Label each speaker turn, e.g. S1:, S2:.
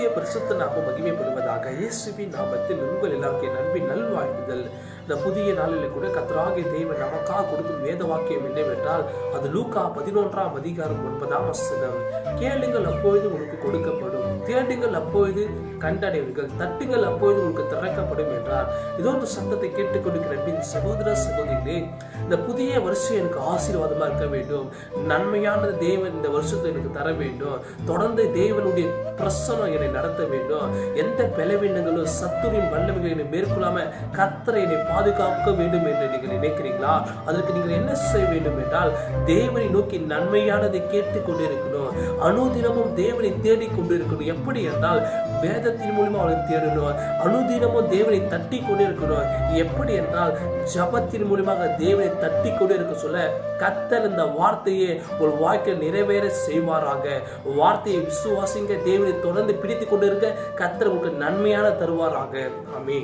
S1: கர்த்தருடைய பரிசுத்த நாமம் மகிமைப்படுவதாக இயேசுவின் நாமத்தில் உங்கள் எல்லாருக்கும் நண்பின் நல்வாழ்த்துதல் இந்த புதிய நாளில் கூட கத்தராகிய தெய்வ நமக்காக கொடுக்கும் வேத வாக்கியம் என்னவென்றால் அது லூக்கா பதினொன்றாம் அதிகாரம் ஒன்பதாம் வசனம் கேளுங்கள் அப்பொழுது உனக்கு தேடுங்கள் அப்பொழுது கண்டடைவீர்கள் தட்டுங்கள் அப்பொழுது உங்களுக்கு திறக்கப்படும் என்றார் ஏதோ ஒரு சத்தத்தை கேட்டுக்கொண்டிருக்கிற பின் சகோதர சகோதரிகளே இந்த புதிய வருஷம் எனக்கு ஆசீர்வாதமா இருக்க வேண்டும் நன்மையான தேவன் இந்த வருஷத்தை எனக்கு தர வேண்டும் தொடர்ந்து தேவனுடைய பிரசனம் என்னை நடத்த வேண்டும் எந்த பலவீனங்களும் சத்துவின் வல்லமைகள் மேற்கொள்ளாம கத்தரை என்னை பாதுகாக்க வேண்டும் என்று நீங்கள் நினைக்கிறீங்களா அதற்கு நீங்கள் என்ன செய்ய வேண்டும் என்றால் தேவனை நோக்கி நன்மையானதை கேட்டுக்கொண்டிருக்கணும் அனுதினமும் தேவனை தேடிக்கொண்டிருக்கணும் கொண்டிருக்கணும் எப்படி அப்படி என்றால் வேதத்தின் மூலியமா அவளை தேடுகிறோம் அனுதினமும் தேவனை தட்டி கொண்டே இருக்கிறோம் எப்படி என்றால் ஜபத்தின் மூலியமாக தேவனை தட்டி கொண்டே இருக்க சொல்ல கத்தல் இந்த வார்த்தையை ஒரு வாழ்க்கை நிறைவேற செய்வாராக வார்த்தையை விசுவாசிங்க தேவனை தொடர்ந்து பிடித்து கொண்டு இருக்க கத்தர் உங்களுக்கு நன்மையான தருவாராக ஆமே